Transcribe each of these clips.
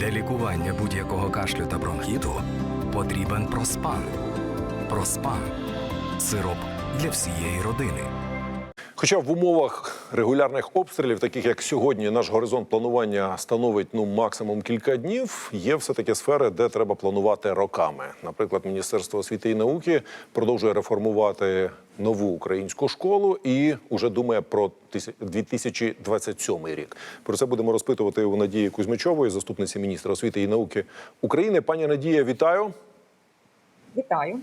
Для лікування будь-якого кашлю та бронхіту потрібен проспан. Проспан сироп для всієї родини. Хоча в умовах регулярних обстрілів, таких як сьогодні, наш горизонт планування становить ну максимум кілька днів. Є все таки сфери, де треба планувати роками. Наприклад, Міністерство освіти і науки продовжує реформувати нову українську школу і вже думає про 2027 рік. Про це будемо розпитувати у Надії Кузьмичової, заступниці міністра освіти і науки України. Пані Надія, вітаю. Вітаю.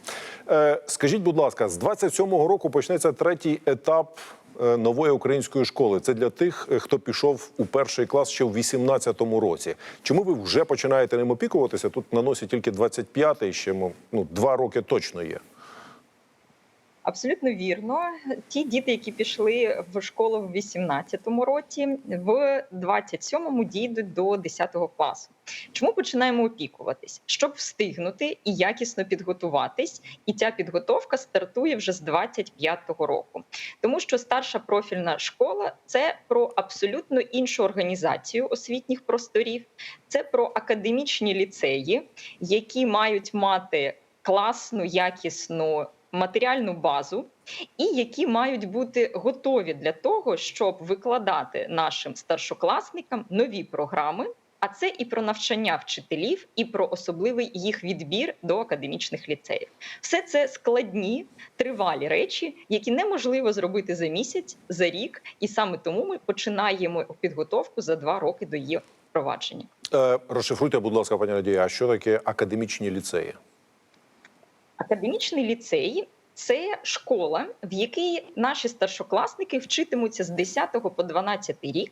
Е, Скажіть, будь ласка, з 27-го року почнеться третій етап нової української школи. Це для тих, е, хто пішов у перший клас ще в 18-му році. Чому ви вже починаєте ним опікуватися? Тут на носі тільки 25-й, ще ну, два роки точно є. Абсолютно вірно. Ті діти, які пішли в школу в 18-му році, в 27-му дійдуть до 10 класу. Чому починаємо опікуватись? Щоб встигнути і якісно підготуватись, і ця підготовка стартує вже з 25-го року. Тому що старша профільна школа це про абсолютно іншу організацію освітніх просторів, це про академічні ліцеї, які мають мати класну, якісну матеріальну базу, і які мають бути готові для того, щоб викладати нашим старшокласникам нові програми. А це і про навчання вчителів, і про особливий їх відбір до академічних ліцеїв. Все це складні, тривалі речі, які неможливо зробити за місяць, за рік, і саме тому ми починаємо підготовку за два роки до її впровадження. Е, Розшифруйте, будь ласка, пані Надія, а що таке академічні ліцеї? Академічний ліцей це школа, в якій наші старшокласники вчитимуться з 10 по 12 рік.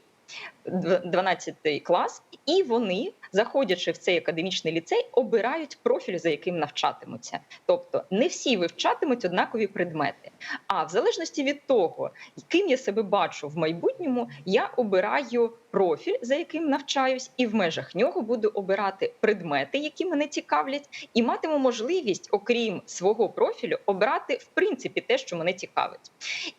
Дв- 12 клас, і вони, заходячи в цей академічний ліцей, обирають профіль, за яким навчатимуться. Тобто не всі вивчатимуть однакові предмети. А в залежності від того, ким я себе бачу в майбутньому, я обираю профіль, за яким навчаюсь, і в межах нього буду обирати предмети, які мене цікавлять, і матиму можливість, окрім свого профілю, обрати в принципі те, що мене цікавить.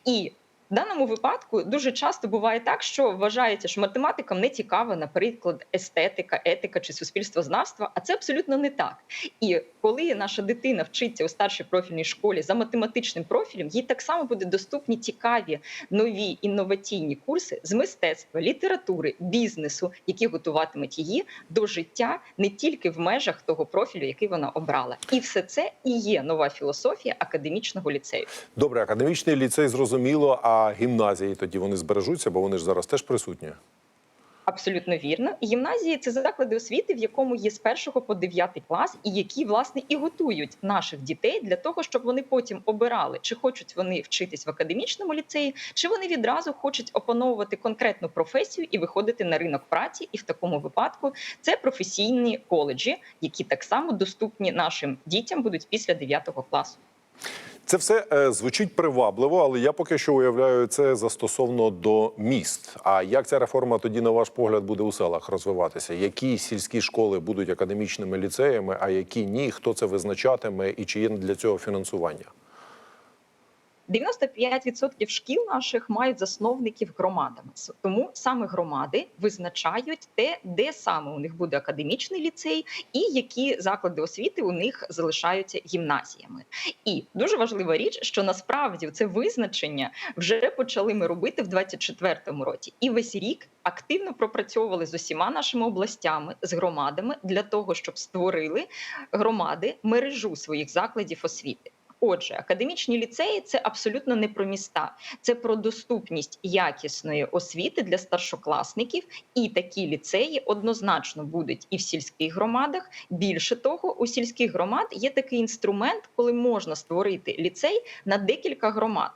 І в даному випадку дуже часто буває так, що вважається, що математикам не цікава, наприклад, естетика, етика чи суспільствознавство, а це абсолютно не так. І коли наша дитина вчиться у старшій профільній школі за математичним профілем, їй так само буде доступні цікаві нові інноваційні курси з мистецтва, літератури, бізнесу, які готуватимуть її до життя не тільки в межах того профілю, який вона обрала. І все це і є нова філософія академічного ліцею. Добре, академічний ліцей зрозуміло, а гімназії тоді вони збережуться, бо вони ж зараз теж присутні. Абсолютно вірно. Гімназії це заклади освіти, в якому є з першого по дев'ятий клас, і які власне і готують наших дітей для того, щоб вони потім обирали, чи хочуть вони вчитись в академічному ліцеї, чи вони відразу хочуть опановувати конкретну професію і виходити на ринок праці. І в такому випадку це професійні коледжі, які так само доступні нашим дітям будуть після 9 класу. Це все е, звучить привабливо, але я поки що уявляю це застосовно до міст. А як ця реформа тоді, на ваш погляд, буде у селах розвиватися? Які сільські школи будуть академічними ліцеями, а які ні? Хто це визначатиме і чи є для цього фінансування? 95% шкіл наших мають засновників громадами. Тому саме громади визначають те, де саме у них буде академічний ліцей, і які заклади освіти у них залишаються гімназіями. І дуже важлива річ, що насправді це визначення вже почали ми робити в 24-му році, і весь рік активно пропрацьовували з усіма нашими областями, з громадами для того, щоб створили громади мережу своїх закладів освіти. Отже, академічні ліцеї це абсолютно не про міста, це про доступність якісної освіти для старшокласників. І такі ліцеї однозначно будуть і в сільських громадах. Більше того, у сільських громад є такий інструмент, коли можна створити ліцей на декілька громад.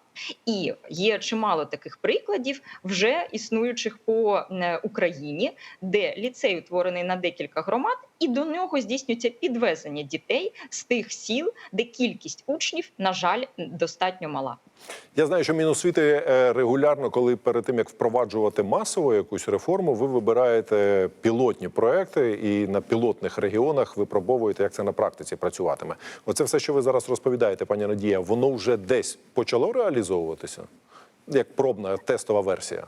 І є чимало таких прикладів, вже існуючих по Україні, де ліцей утворений на декілька громад, і до нього здійснюється підвезення дітей з тих сіл, де кількість учнів, на жаль, достатньо мала. Я знаю, що Міносвіти е, регулярно, коли перед тим як впроваджувати масово якусь реформу, ви вибираєте пілотні проекти і на пілотних регіонах випробовуєте, як це на практиці працюватиме. Оце все, що ви зараз розповідаєте, пані Надія, воно вже десь почало реалізовуватися як пробна тестова версія.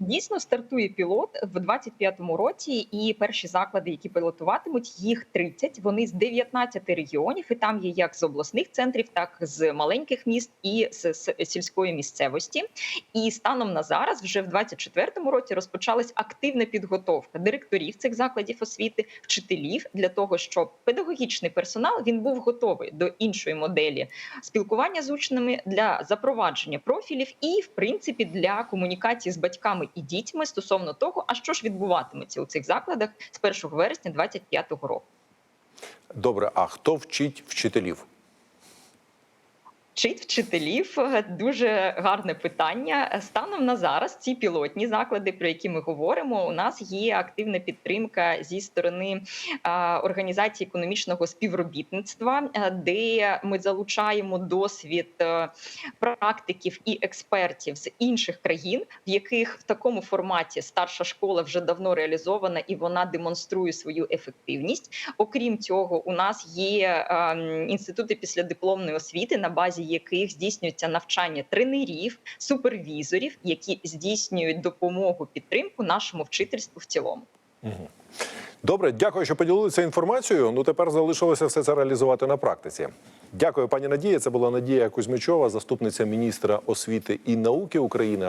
Дійсно стартує пілот в 25-му році, і перші заклади, які пілотуватимуть, їх 30. Вони з 19 регіонів, і там є як з обласних центрів, так з маленьких міст і з сільської місцевості. І станом на зараз, вже в 24-му році, розпочалась активна підготовка директорів цих закладів освіти, вчителів для того, щоб педагогічний персонал він був готовий до іншої моделі спілкування з учнями для запровадження профілів і, в принципі, для комунікації з батьками і дітьми стосовно того, а що ж відбуватиметься у цих закладах з 1 вересня 2025 року. Добре, а хто вчить вчителів? Вчить вчителів Е, дуже гарне питання. Станом на зараз ці пілотні заклади, про які ми говоримо, у нас є активна підтримка зі сторони а, організації економічного співробітництва, е, де ми залучаємо досвід е, практиків і експертів з інших країн, в яких в такому форматі старша школа вже давно реалізована і вона демонструє свою ефективність. Окрім цього, у нас є ем, інститути післядипломної освіти, на базі яких здійснюється навчання тренерів, супервізорів, які здійснюють допомогу підтримку нашому вчительству в цілому. Добре, дякую, що поділилися інформацією. Ну тепер залишилося все це реалізувати на практиці. Дякую, пані Надія. Це була Надія Кузьмичова, заступниця міністра освіти і науки України.